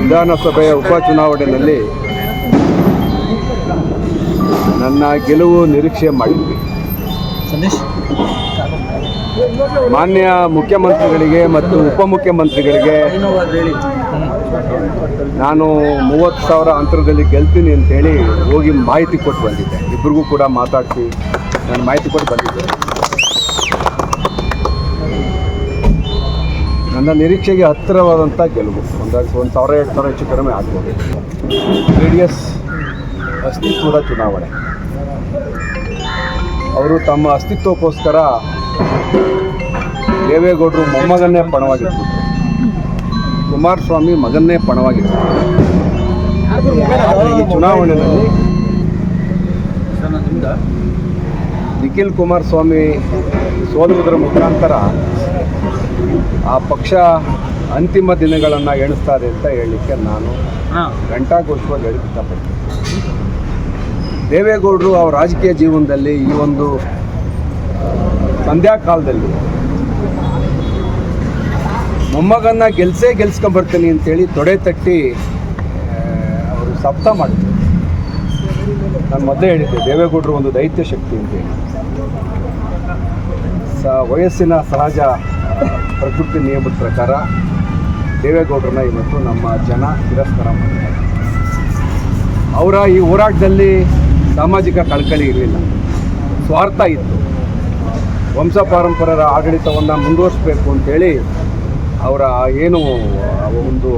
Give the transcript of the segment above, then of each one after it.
ವಿಧಾನಸಭೆಯ ಉಪಚುನಾವಣೆಯಲ್ಲಿ ನನ್ನ ಗೆಲುವು ನಿರೀಕ್ಷೆ ಮಾಡಿದ್ವಿ. ಮಾನ್ಯ ಮುಖ್ಯಮಂತ್ರಿಗಳಿಗೆ ಮತ್ತು ಉಪಮುಖ್ಯಮಂತ್ರಿಗಳಿಗೆ ನಾನು ಮೂವತ್ತು ಸಾವಿರ ಅಂತರದಲ್ಲಿ ಗೆಲ್ತೀನಿ ಅಂತೇಳಿ ಹೋಗಿ ಮಾಹಿತಿ ಕೊಟ್ಟು ಬಂದಿದ್ದೆ. ಇಬ್ಬರಿಗೂ ಕೂಡ ಮಾತಾಡಿಸಿ ನಾನು ಮಾಹಿತಿ ಕೊಟ್ಟು ಬಂದಿದ್ದೆ. ನನ್ನ ನಿರೀಕ್ಷೆಗೆ ಹತ್ತಿರವಾದಂಥ ಗೆಲುವು. ಒಂದು ಒಂದು ಸಾವಿರ, ಎರಡು ಸಾವಿರ ಹೆಚ್ಚು ಕಡಿಮೆ ಆಗ್ಬೋದು. ಜೆ ಡಿ ಎಸ್ ಅಸ್ತಿತ್ವದ ಚುನಾವಣೆ. ಅವರು ತಮ್ಮ ಅಸ್ತಿತ್ವಕ್ಕೋಸ್ಕರ ದೇವೇಗೌಡರು ಮೊಮ್ಮಗನ್ನೇ ಪಣವಾಗಿತ್ತು ಕುಮಾರಸ್ವಾಮಿ ಮಗನ್ನೇ ಪಣವಾಗಿತ್ತು ಈ ಚುನಾವಣೆಯಲ್ಲಿ ನಿಖಿಲ್ ಕುಮಾರಸ್ವಾಮಿ ಸೋಲುವುದರ ಮುಖಾಂತರ ಆ ಪಕ್ಷ ಅಂತಿಮ ದಿನಗಳನ್ನು ಎಣಿಸ್ತಾರೆ ಅಂತ ಹೇಳಲಿಕ್ಕೆ ನಾನು ಘಂಟಾಘೋಷವಾಗಿ ಹೇಳಿ ಇಷ್ಟಪಡ್ತೀನಿ. ದೇವೇಗೌಡರು ಅವ್ರ ರಾಜಕೀಯ ಜೀವನದಲ್ಲಿ ಈ ಒಂದು ಸಂಧ್ಯಾಕಾಲದಲ್ಲಿ ಮೊಮ್ಮಗನ್ನ ಗೆಲ್ಸೇ ಗೆಲ್ಸ್ಕೊಂಬರ್ತೀನಿ ಅಂತೇಳಿ ತೊಡೆ ತಟ್ಟಿ ಅವರು ಸಪ್ತ ಮಾಡಿದ್ರು. ನಾನು ಮೊದಲೇ ಹೇಳಿದ್ದೆ ದೇವೇಗೌಡರು ಒಂದು ದೈತ್ಯ ಶಕ್ತಿ ಅಂತೇಳಿ ಸ ವಯಸ್ಸಿನ ಸಹಜ ಪ್ರಕೃತಿ ನಿಯಮದ ಪ್ರಕಾರ ದೇವೇಗೌಡರನ್ನ ಇವತ್ತು ನಮ್ಮ ಜನ ತಿರಸ್ಕಾರ ಮಾಡಿದ್ದಾರೆ ಅವರ ಈ ಹೋರಾಟದಲ್ಲಿ ಸಾಮಾಜಿಕ ಕಳಕಳಿ ಇರಲಿಲ್ಲ. ಸ್ವಾರ್ಥ ಇತ್ತು. ವಂಶ ಪಾರಂಪರರ ಆಡಳಿತವನ್ನು ಮುಂದುವರಿಸಬೇಕು ಅಂತೇಳಿ ಅವರ ಏನು ಒಂದು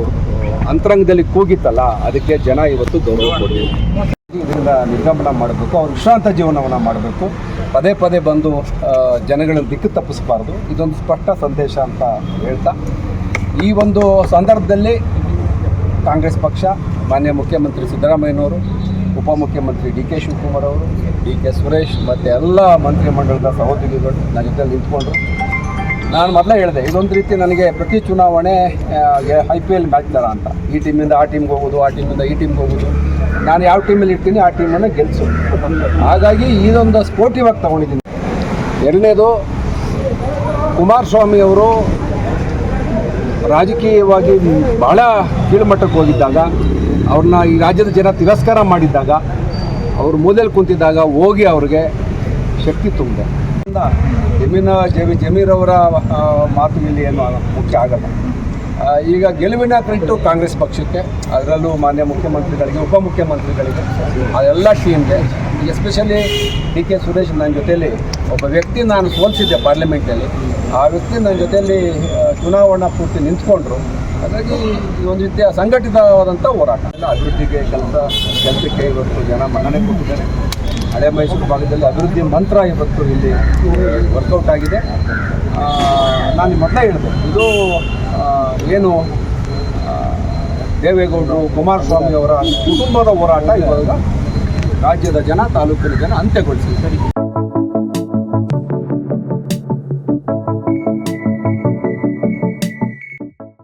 ಅಂತರಂಗದಲ್ಲಿ ಕೂಗಿತ್ತಲ್ಲ, ಅದಕ್ಕೆ ಜನ ಇವತ್ತು ಗೌರವ ಕೊಡಲಿ ಇದರಿಂದ ನಿರ್ಗಮನ ಮಾಡಬೇಕು, ಅವ್ರು ವಿಶ್ರಾಂತ ಜೀವನವನ್ನು ಮಾಡಬೇಕು. ಪದೇ ಪದೇ ಬಂದು ಜನಗಳಲ್ಲಿ ದಿಕ್ಕು ತಪ್ಪಿಸಬಾರ್ದು. ಇದೊಂದು ಸ್ಪಷ್ಟ ಸಂದೇಶ ಅಂತ ಹೇಳ್ತಾ. ಈ ಒಂದು ಸಂದರ್ಭದಲ್ಲಿ ಕಾಂಗ್ರೆಸ್ ಪಕ್ಷ, ಮಾನ್ಯ ಮುಖ್ಯಮಂತ್ರಿ ಸಿದ್ದರಾಮಯ್ಯನವರು, ಉಪಮುಖ್ಯಮಂತ್ರಿ ಡಿ ಕೆ ಶಿವಕುಮಾರ್ ಅವರು, ಡಿ ಕೆ ಸುರೇಶ್ ಮತ್ತು ಎಲ್ಲ ಮಂತ್ರಿಮಂಡಲದ ಸಹೋದ್ಯೋಗಿಗಳು ನನ್ನ ಜೊತೆ ನಿಂತ್ಕೊಂಡ್ರು. ನಾನು ಮೊದಲೇ ಹೇಳಿದೆ, ಇದೊಂದು ರೀತಿ ನನಗೆ ಪ್ರತಿ ಚುನಾವಣೆ ಐ ಪಿ ಎಲ್ ಮ್ಯಾಚ್ ಥರ ಅಂತ. ಈ ಟೀಮಿಂದ ಆ ಟೀಮ್ಗೆ ಹೋಗೋದು, ಆ ಟೀಮಿಂದ ಈ ಟೀಮ್ಗೆ ಹೋಗೋದು. ನಾನು ಯಾವ ಟೀಮಲ್ಲಿ ಇರ್ತೀನಿ, ಆ ಟೀಮನ್ನು ಗೆಲ್ಲಿಸು ಹಾಗಾಗಿ ಇದೊಂದು ಸ್ಪೋರ್ಟಿವ್ ಆಗಿ ತೊಗೊಂಡಿದ್ದೀನಿ. ಎರಡನೇದು, ಕುಮಾರಸ್ವಾಮಿ ಅವರು ರಾಜಕೀಯವಾಗಿ ಬಹಳ ಕೀಳುಮಟ್ಟಕ್ಕೆ ಹೋಗಿದ್ದಾಗ, ಅವ್ರನ್ನ ಈ ರಾಜ್ಯದ ಜನ ತಿರಸ್ಕಾರ ಮಾಡಿದ್ದಾಗ, ಅವ್ರ ಮೂಲೆಯಲ್ಲಿ ಕುಂತಿದ್ದಾಗ ಹೋಗಿ ಅವ್ರಿಗೆ ಶಕ್ತಿ ತುಂಬಿದೆ. ಜಮೀನ ಜಮಿ ಜಮೀರವರ ಮಾತು ಇಲ್ಲಿ ಏನು ಮುಖ್ಯ ಆಗಲ್ಲ. ಈಗ ಗೆಲುವಿನ ಕ್ರೆಡಿಟು ಕಾಂಗ್ರೆಸ್ ಪಕ್ಷಕ್ಕೆ, ಅದರಲ್ಲೂ ಮಾನ್ಯ ಮುಖ್ಯಮಂತ್ರಿಗಳಿಗೆ, ಉಪಮುಖ್ಯಮಂತ್ರಿಗಳಿಗೆ ಅದೆಲ್ಲ ಟೀಮ್ಗೆ ಎಸ್ಪೆಷಲಿ ಡಿ ಕೆ ಸುರೇಶ್ ನನ್ನ ಜೊತೆಯಲ್ಲಿ ಒಬ್ಬ ವ್ಯಕ್ತಿ ನಾನು ಸೋಲಿಸಿದ್ದೆ ಪಾರ್ಲಿಮೆಂಟಲ್ಲಿ ಆ ವ್ಯಕ್ತಿ ನನ್ನ ಜೊತೆಯಲ್ಲಿ ಚುನಾವಣಾ ಪೂರ್ತಿ ನಿಂತ್ಕೊಂಡ್ರು. ಹಾಗಾಗಿ ಒಂದು ರೀತಿಯ ಸಂಘಟಿತವಾದಂಥ ಹೋರಾಟ. ಅಭಿವೃದ್ಧಿಗೆ ಕೆಲಸ, ಕೆಲಸಕ್ಕೆ ಇವತ್ತು ಜನ ಮನ್ನಣೆ ಕೊಟ್ಟಿದ್ದಾರೆ. ಹಳೆ ಮೈಸೂರು ಭಾಗದಲ್ಲಿ ಅಭಿವೃದ್ಧಿ ಮಂತ್ರ ಇವತ್ತು ಇಲ್ಲಿ ವರ್ಕೌಟ್ ಆಗಿದೆ. ನಾನು ಮೊದಲೇ ಹೇಳಿದೆ. ಇದು ಏನು ದೇವೇಗೌಡರು, ಕುಮಾರಸ್ವಾಮಿ ಅವರ ಕುಟುಂಬದ ಹೋರಾಟ ಇವಾಗ ರಾಜ್ಯದ ಜನ, ತಾಲೂಕಿನ ಜನ ಅಂತ್ಯಗೊಳಿಸಿದ್ದಾರೆ.